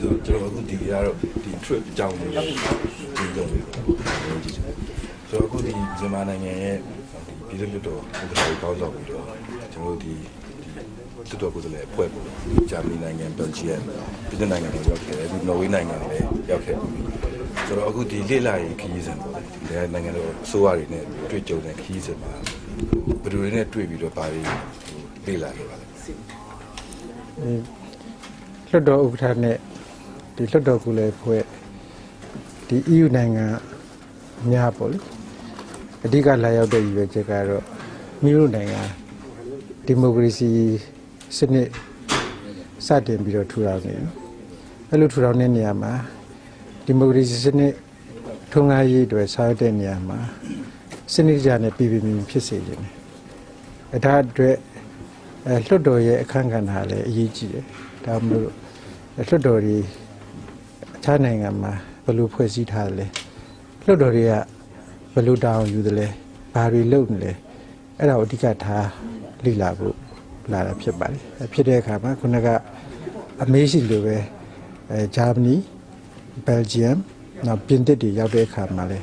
ဆိုကျွန်တော်အခုဒီကတော့ဒီ trip အကြောင်းလေးဒီတော့လေးပေါ့ကြည့်ချင်တယ်ဆိုတော့အခုဒီမြန်မာနိုင်ငံရဲ့ဒီပြည်သူ့တော်ဥက္ကဋ္ဌကြီးကောင်းဆောင်ပြီးတော့ကျွန်တော်တို့ဒီဒီတော်တော်ကိုယ်စားလှယ်အဖွဲ့ပေါ့ဂျာမနီနိုင်ငံဘယ်လ်ဂျီယမ်ပြည်သူနိုင်ငံတွေရောက်ခဲ့တယ်ဒီနော်ဝေးနိုင်ငံတွေလည်းရောက်ခဲ့ပြီဆိုတော့အခုဒီလေ့လာရေးခရီးစဉ်ပေါ့ဒီနိုင်ငံတော်အစိုးရတွေနဲ့တွေ့ကြုံတဲ့ခရီးစဉ်မှာဘယ်လိုတွေနဲ့တွေ့ပြီးတော့ဘာတွေလေ့လာခဲ့ပါလဲလွှတ်တော်ဥက္ကဋ္ဌနဲ့ ဒီလွှတ်တော်ကူလည်းဖွဲ့ဒီ EU နိုင်ငံများပေါ့လေအဓိကလာရောက်တဲ့ရည်ရွယ်ချက်ကတော့မိမိတို့နိုင်ငံဒီမိုကရေစီစနစ်စတင်ပြီးတော့ထူထောင်နေတယ်အဲ့လိုထူထောင်တဲ့နေရာမှာဒီမိုကရေစီစနစ်ထွန်းကားရေးအတွက်ဆောင်ရွက်တဲ့နေရာမှာစနစ်ကြနဲ့ပြည်ပြည်မြင်ဖြစ်စေခြင်းတယ်အဲဒါအတွက်အဲလွှတ်တော်ရဲ့အခမ်းကဏ္ဍလည်းအရေးကြီးတယ်ဒါမှမဟုတ်လွှတ်တော်တွေ အခြားနိုင်ငံမှာဘယ်လိုဖွဲ့စည်းထားတယ်လဲလွှတ်တော်တွေကဘယ်လိုတောင်းယူတယ်လဲဘာတွေလုပ်နေလဲအဲ့ဒါကိုအဓိကထားလေ့လာဖို့လာတာဖြစ်ပါတယ်အဲဖြစ်တဲ့အခါမှာခုနကအမေးရှိလိုပဲအဲဂျာမနီဘယ်လ်ဂျီယမ်နောက်ပြင်သစ်တွေရောက်တဲ့အခါမှာလဲ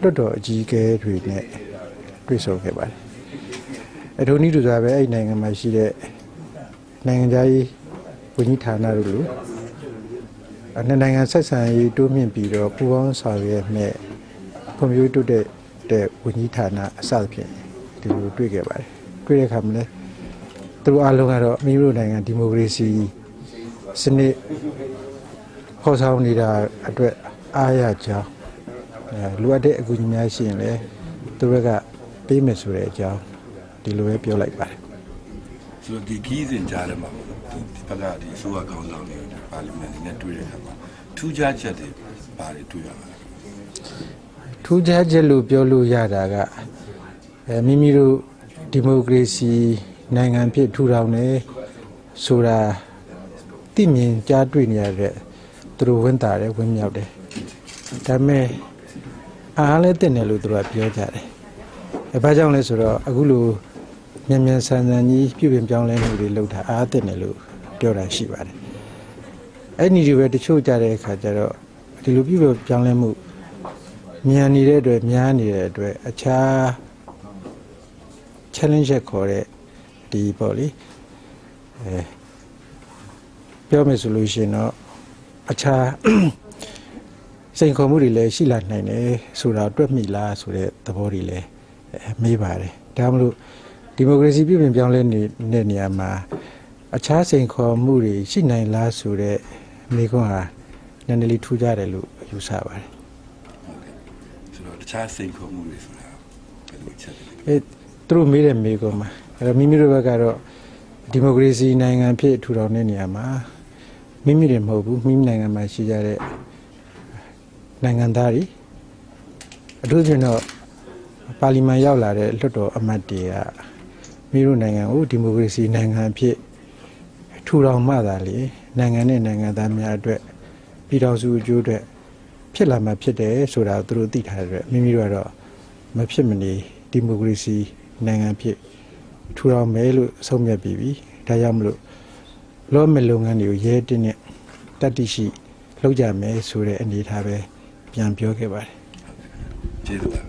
လွှတ်တော်အကြီးအကဲတွေနဲ့တွေ့ဆုံခဲ့ပါတယ်အထုံးနည်းတူစွာပဲအဲ့ဒီနိုင်ငံမှာရှိတဲ့နိုင်ငံသားရေးဝန်ကြီးဌာနတို့လို အနေနိုင်ငံဆက်ဆံရေးတိုးမြင့်ပြီးတော့ပူးပေါင်းဆောင်ရွက်မဲ့ဖွံ့ဖြိုးတိုးတက်တဲ့ဝန်ကြီးဌာနအစသဖြင့်ဒီလိုတွေ့ခဲ့ပါတယ်တွေ့တဲ့အခါမှာလဲသူတို့အားလုံးကတော့မိမိတို့နိုင်ငံဒီမိုကရေစီစနစ်ဖော်ဆောင်နေတာအတွက်အားရကြောင်းအဲလိုအပ်တဲ့အကူအညီများရှိရင်လည်းသူတို့ကပေးမယ်ဆိုတဲ့အကြောင်းဒီလိုပဲပြောလိုက်ပါတယ်ဆိုတော့ဒီခီးစဉ်ကြားထဲမှာပေါ့ ဒီဒီဘက်ကဒီအစိုးရခေါင်းဆောင်တွေပါလီမန်တွေနဲ့တွေ့တဲ့အခါမှာထူးခြားချက်တွေဘာတွေတွေ့ရမှာလဲထူးခြားချက်လို့ပြောလို့ရတာကအဲမိမိတို့ဒီမိုကရေစီနိုင်ငံဖြစ်ထူထောင်နေဆိုတာသိမြင်ကြားတွေ့နေရတဲ့သူတို့ဝင်တာတယ်ဝင်မြောက်တယ်ဒါပေမဲ့အားလည်းတင်တယ်လို့သူတို့ကပြောကြတယ်အဲဘာကြောင့်လဲဆိုတော့အခုလို မြန်မြန်ဆန်ဆန်ကြီးပြုပြင်ပြောင်းလဲမှုတွေလုပ်တာအားတင်တယ်လို့ပြောတာရှိပါတယ်အဲ့ဒီတွေပဲတချို့ကြတဲ့အခါကျတော့ဒီလိုပြုပြင်ပြောင်းလဲမှုမြန်နေတဲ့အတွက်များနေတဲ့အတွက်အခြား challenge ရက်ခေါ်တဲ့ဒီပေါ့လေအဲပြောမယ်ဆိုလို့ရှိရင်တော့အခြားစိန်ခေါ်မှုတွေလည်းရှိလာနိုင်တယ်ဆိုတာတွက်မိလားဆိုတဲ့သဘောတွေလည်းအဲမေးပါတယ်ဒါမှမဟုတ် ဒီမိုကရေစီပြည်ပြင်ပြောင်းလဲနေတဲ့နေရာမှာအခြားစိန်ခေါ်မှုတွေရှိနိုင်လားဆိုတဲ့မိခွန်းဟာနည်းနည်းလေးထူးခြားတယ်လို့ယူဆပါတယ်ဆိုတော့တခြားစိန်ခေါ်မှုတွေဆိုတာဘယ်လိုချက်တွေလဲအဲသူတို့မေးတဲ့မေးခွန်းမှာအဲ့တော့မိမိတို့ဘက်ကတော့ဒီမိုကရေစီနိုင်ငံဖြစ်ထူထောင်တဲ့နေရာမှာမိမိတွေမဟုတ်ဘူးမိမိနိုင်ငံမှာရှိကြတဲ့နိုင်ငံသားတွေအထူးသဖြင့်တော့ပါလီမန်ရောက်လာတဲ့လွှတ်တော်အမတ်တွေက မိမိတို့နိုင်ငံကိုဒီမိုကရေစီနိုင်ငံဖြစ်ထူထောင်မှသာလေနိုင်ငံနဲ့နိုင်ငံသားများအတွက်ပြည်တော်စုအကျိုးအတွက်ဖြစ်လာမှဖြစ်တယ်ဆိုတာကိုသူတို့သိထားတဲ့အတွက်မိမိတို့ကတော့မဖြစ်မနေဒီမိုကရေစီနိုင်ငံဖြစ်ထူထောင်မယ်လို့ဆုံးဖြတ်ပြီးပြီဒါကြောင့်မလို့လောမဲ့လုပ်ငန်းတွေကိုရဲတင်းနဲ့တတ်တိရှိလုပ်ကြမယ်ဆိုတဲ့အနေအထားပဲပြန်ပြောခဲ့ပါတယ်ကျေးဇူးပါ